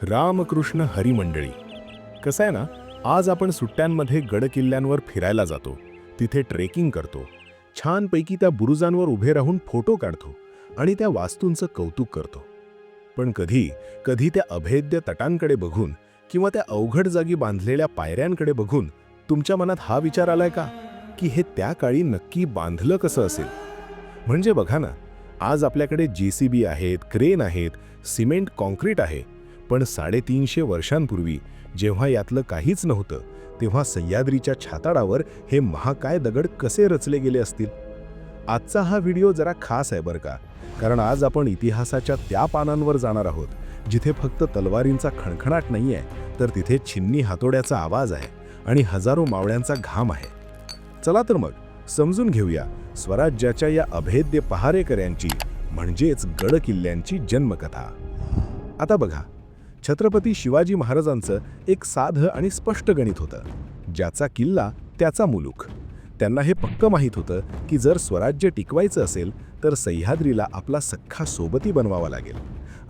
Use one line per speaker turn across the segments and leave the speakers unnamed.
रामकृष्ण हरिमंडळी. कसं आहे ना आज आपण सुट्ट्यांमध्ये गडकिल्ल्यांवर फिरायला जातो तिथे ट्रेकिंग करतो छानपैकी त्या बुरुजांवर उभे राहून फोटो काढतो आणि त्या वास्तूंचं कौतुक करतो. पण कधी कधी त्या अभेद्य तटांकडे बघून किंवा त्या अवघड जागी बांधलेल्या पायऱ्यांकडे बघून तुमच्या मनात हा विचार आलाय का की हे त्या काळी नक्की बांधलं कसं असेल? म्हणजे बघा ना आज आपल्याकडे जे सी बी आहेत क्रेन आहेत सिमेंट कॉन्क्रीट आहे पण साडेतीनशे वर्षांपूर्वी जेव्हा यातलं काहीच नव्हतं तेव्हा सह्याद्रीच्या छाताडावर हे महाकाय दगड कसे रचले गेले असतील? आजचा हा व्हिडिओ जरा खास आहे बरं का कारण आज आपण इतिहासाच्या त्या पानांवर जाणार आहोत जिथे फक्त तलवारींचा खणखणाट नाही आहे तर तिथे छिन्नी हातोड्याचा आवाज आहे आणि हजारो मावळ्यांचा घाम आहे. चला तर मग समजून घेऊया स्वराज्याच्या या अभेद्य पहारेकऱ्यांची म्हणजेच गडकिल्ल्यांची जन्मकथा. आता बघा छत्रपती शिवाजी महाराजांचं एक साधं आणि स्पष्ट गणित होतं. ज्याचा किल्ला त्याचा मुलूक. त्यांना हे पक्क माहीत होतं की जर स्वराज्य टिकवायचं असेल तर सह्याद्रीला आपला सख्खा सोबती बनवावा लागेल.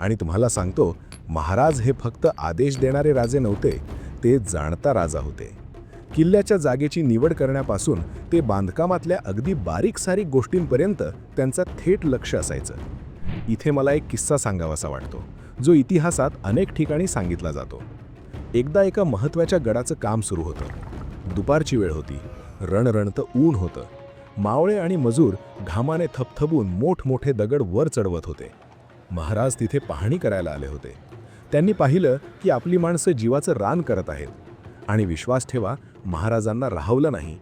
आणि तुम्हाला सांगतो महाराज हे फक्त आदेश देणारे राजे नव्हते ते जाणता राजा होते. किल्ल्याच्या जागेची निवड करण्यापासून ते बांधकामातल्या अगदी बारीक सारीक गोष्टींपर्यंत त्यांचा थेट लक्ष असायचं. इथे मला एक किस्सा सांगावासा वाटतो जो इतिहासात अनेक ठिकाणी सांगितला जातो. एकदा एका महत्त्वाच्या गडाचं काम सुरू होतं. दुपारची वेळ होती रणरणतं ऊन होतं. मावळे आणि मजूर घामाने थपथबून मोठमोठे दगड वर चढवत होते. महाराज तिथे पाहणी करायला आले होते. त्यांनी पाहिलं की आपली माणसं जीवाचं रान करत आहेत. आणि विश्वास ठेवा महाराजांना राहवलं नाही.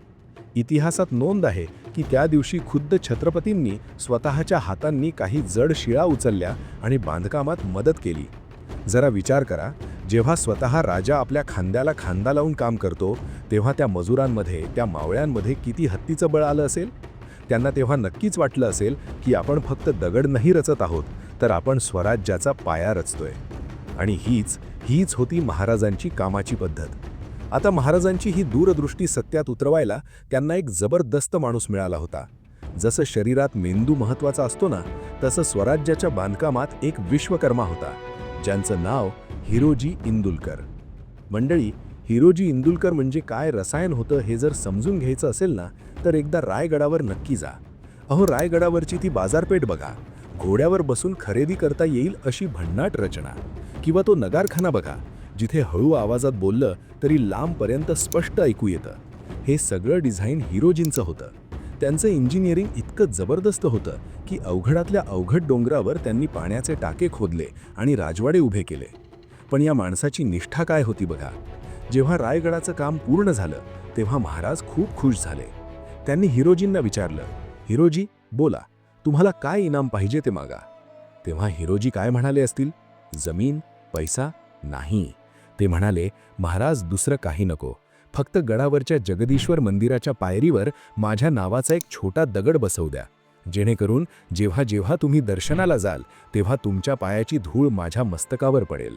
इतिहासात नोंद आहे की त्या दिवशी खुद्द छत्रपतींनी स्वतःच्या हातांनी काही जड शिळा उचलल्या आणि बांधकामात मदत केली. जरा विचार करा जेव्हा स्वतः राजा आपल्या खांद्याला खांदा लावून काम करतो तेव्हा त्या मजुरांमध्ये त्या मावळ्यांमध्ये किती हत्तीचं बळ आलं असेल? त्यांना तेव्हा नक्कीच वाटलं असेल की आपण फक्त दगड नाही रचत आहोत तर आपण स्वराज्याचा पाया रचतोय. आणि हीच हीच होती महाराजांची कामाची पद्धत. आता महाराजांची ही दूरदृष्टी सत्यात उतरवायला त्यांना एक जबरदस्त माणूस मिळाला होता. जसं शरीरात मेंदू महत्त्वाचा असतो ना तसं स्वराज्याच्या बांधकामात एक विश्वकर्मा होता ज्यांचं नाव हिरोजी इंदुलकर. मंडळी हिरोजी इंदुलकर म्हणजे काय रसायन होतं हे जर समजून घ्यायचं असेल ना तर एकदा रायगडावर नक्की जा. अहो रायगडावरची ती बाजारपेठ बघा. घोड्यावर बसून खरेदी करता येईल अशी भन्नाट रचना. किंवा तो नगारखाना बघा. जिथे हळू आवाजात बोललं तरी लांबपर्यंत स्पष्ट ऐकू येतं. हे सगळं डिझाईन हिरोजींचं होतं. त्यांचं इंजिनिअरिंग इतकं जबरदस्त होतं की अवघडातल्या अवघड डोंगरावर त्यांनी पाण्याचे टाके खोदले आणि राजवाडे उभे केले. पण या माणसाची निष्ठा काय होती बघा. जेव्हा रायगडाचं काम पूर्ण झालं तेव्हा महाराज खूप खुश झाले. त्यांनी हिरोजींना विचारलं हिरोजी बोला तुम्हाला काय इनाम पाहिजे ते मागा? तेव्हा हिरोजी काय म्हणाले असतील? जमीन पैसा नाही. ते म्हणाले महाराज दुसरं काही नको. फक्त गडावरच्या जगदीश्वर मंदिराच्या पायरीवर माझ्या नावाचा एक छोटा दगड बसवू द्या. जेणेकरून जेव्हा जेव्हा तुम्ही दर्शनाला जाल तेव्हा तुमच्या पायाची धूळ माझ्या मस्तकावर पडेल.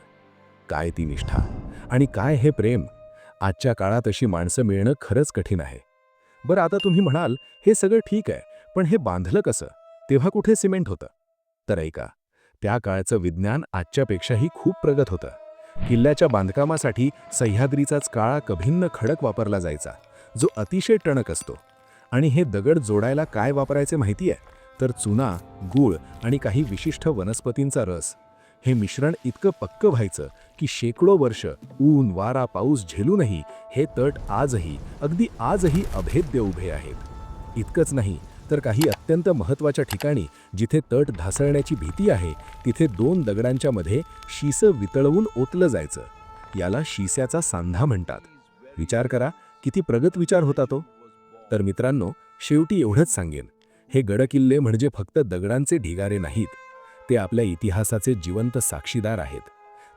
काय ती निष्ठा? आणि काय हे प्रेम? आजच्या काळात अशी माणसं मिळणं खरंच कठीण आहे. बरं आता तुम्ही म्हणाल हे सगळं ठीक आहे पण हे बांधलं कसं? तेव्हा कुठे सिमेंट होतं? तर ऐका त्या काळचं विज्ञान आजच्यापेक्षाही खूप प्रगत होतं. किल्ल्याच्या बांधकामासाठी सह्याद्रीचाच काळा कभिन्न खडक वापरला जायचा जो अतिशय टणक असतो. आणि हे दगड जोडायला काय वापरायचे माहिती आहे तर चुना गूळ आणि काही विशिष्ट वनस्पतींचा रस. हे मिश्रण इतकं पक्क व्हायचं की शेकडो वर्ष ऊन वारा पाऊस झेलूनही हे तट आजही अगदी आजही अभेद्य उभे आहेत. इतकंच नाही तर काही अत्यंत महत्त्वाच्या ठिकाणी जिथे तट ढासळण्याची भीती आहे तिथे दोन दगडांच्या मध्ये शिसं वितळवून ओतलं जायचं. याला शिस्याचा सांधा म्हणतात. विचार करा किती प्रगत विचार होता तो. तर मित्रांनो शेवटी एवढंच सांगेन. हे गडकिल्ले म्हणजे फक्त दगडांचे ढिगारे नाहीत. ते आपल्या इतिहासाचे जिवंत साक्षीदार आहेत.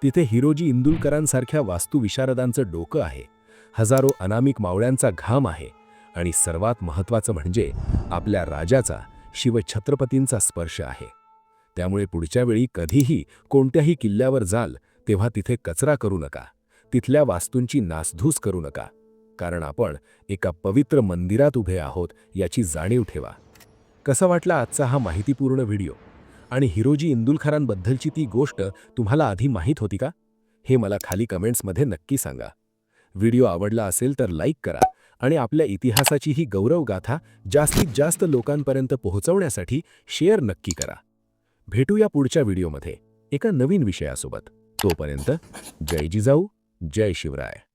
तिथे हिरोजी इंदुलकरांसारख्या वास्तुविशारदांचं डोकं आहे. हजारो अनामिक मावळ्यांचा घाम आहे. आणि सर्वात महत्त्वाचं म्हणजे आपल्या राजाचा शिवछत्रपतींचा स्पर्श आहे. त्यामुळे पुढच्या वेळी कधीही कोणत्याही किल्ल्यावर जाल तेव्हा तिथे कचरा करू नका. तिथल्या वास्तूंची नासधूस करू नका. कारण आपण एका पवित्र मंदिरात उभे आहोत याची जाणीव ठेवा. कसा वाटला आजचा हा माहितीपूर्ण व्हिडिओ? आणि हिरोजी इंदुलखरांबद्दलची ती गोष्ट तुम्हाला आधी माहीत होती का? हे मला खाली कमेंट्समध्ये नक्की सांगा. व्हिडिओ आवडला असेल तर लाईक करा आणि आपल्या इतिहासाची ही गौरवगाथा जास्तीत जास्त लोकांपर्यंत पोहोचवण्यासाठी शेअर नक्की करा. भेटूया पुढच्या व्हिडिओमध्ये. एका नवीन विषयासोबत. तोपर्यंत जय जिजाऊ जय शिवराय.